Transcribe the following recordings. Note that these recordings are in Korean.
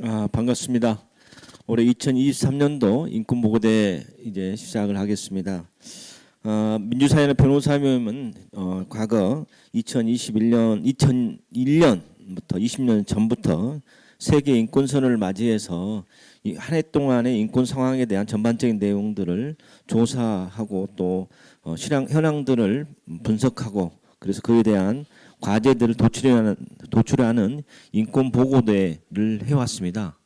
아, 반갑습니다. 올해 2023년도 인권보고대 이제 시작을 하겠습니다. 어, 민주사회의 변호사님은 어, 과거 2021년, 2001년부터 20년 전부터 세계 인권선을 맞이해서 한 해 동안의 인권 상황에 대한 전반적인 내용들을 조사하고 또 어, 실황 현황들을 분석하고 그래서 그에 대한 과제들을 도출하는 도출하는 인권 보고대를 해왔습니다.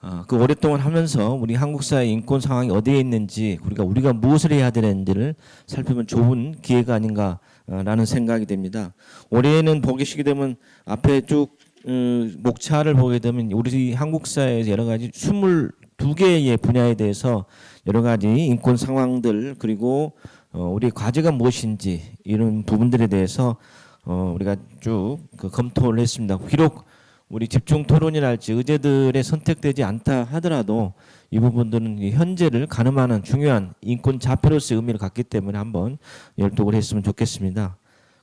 아, 그 오랫동안 하면서 우리 한국 사회 인권 상황이 어디에 있는지 우리가 우리가 무엇을 해야 되는지를 살펴본 좋은 기회가 아닌가라는 생각이 됩니다. 올해는 보시게 되면 앞에 쭉 어, 목차를 보게 되면 우리 한국 사회에서 여러 가지 22개의 분야에 대해서 여러 가지 인권 상황들 그리고 어, 우리 과제가 무엇인지 이런 부분들에 대해서 어, 우리가 쭉 그 검토를 했습니다. 비록 우리 집중 토론이랄지 의제들에 선택되지 않다 하더라도 이 부분들은 이 현재를 가늠하는 중요한 인권 자표로서의 의미를 갖기 때문에 한번 열독을 했으면 좋겠습니다.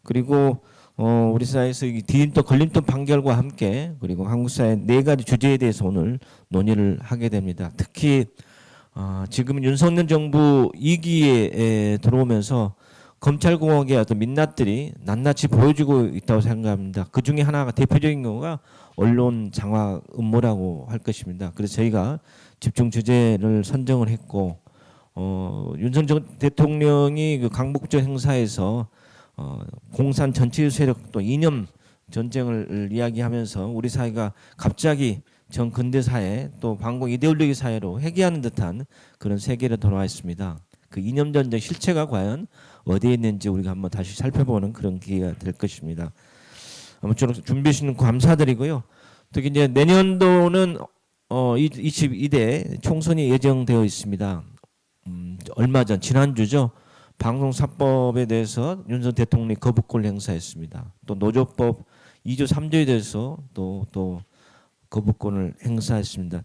그리고 어, 우리 사회에서 이 디딤돌 걸림돌 판결과 함께 그리고 한국 사회 네 가지 주제에 대해서 오늘 논의를 하게 됩니다. 특히 어, 지금 윤석열 정부 2기에 들어오면서 검찰공화국의 어떤 민낯들이 낱낱이 보여주고 있다고 생각합니다. 그 중에 하나가 대표적인 경우가 언론 장악 음모라고 할 것입니다. 그래서 저희가 집중 주제를 선정을 했고 어, 윤석열 대통령이 그 강북전 행사에서 어, 공산 전체 세력 또 이념 전쟁을 이야기하면서 우리 사회가 갑자기 전 근대 사회 또 반공 이데올로기 사회로 회귀하는 듯한 그런 세계로 돌아와 있습니다. 그 이념 전쟁 실체가 과연 어디에 있는지 우리가 한번 다시 살펴보는 그런 기회가 될 것입니다. 아무쪼록 준비해 주시는 감사드리고요. 특히 이제 내년도는 어 22대 총선이 예정되어 있습니다. 음, 얼마 전 지난주죠. 방송사법에 대해서 윤석 대통령이 거부권을 행사했습니다. 또 노조법 2조 3조에 대해서 또 또 거부권을 행사했습니다.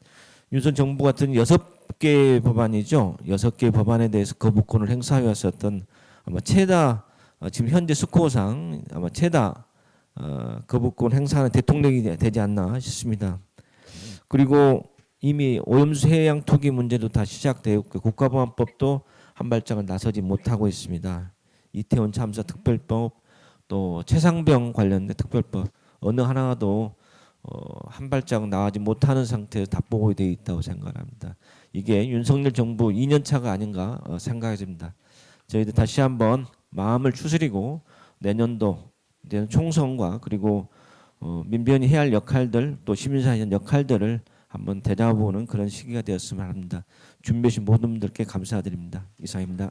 윤석 정부 같은 여섯 개 법안이죠. 여섯 개 법안에 대해서 거부권을 행사해 왔었던 아마 최다 어, 지금 현재 스코어상 아마 최다 어, 거부권 행사하는 대통령이 되- 되지 않나 싶습니다. 그리고 이미 오염수 해양 투기 문제도 다 시작되었고 국가보안법도 한 발짝을 나서지 못하고 있습니다. 이태원 참사 특별법 또 최상병 관련된 특별법 어느 하나도 어, 한 발짝 나가지 못하는 상태에서 답보고 되어 있다고 생각합니다. 이게 윤석열 정부 2년 차가 아닌가 어, 생각이 듭니다. 저희들 다시 한번 마음을 추스리고 내년도 이제 총선과 그리고 어, 민변이 해야 할 역할들 또 시민사회 역할들을 한번 되돌아보는 그런 시기가 되었으면 합니다. 준비해 주신 모든 분들께 감사드립니다. 이상입니다.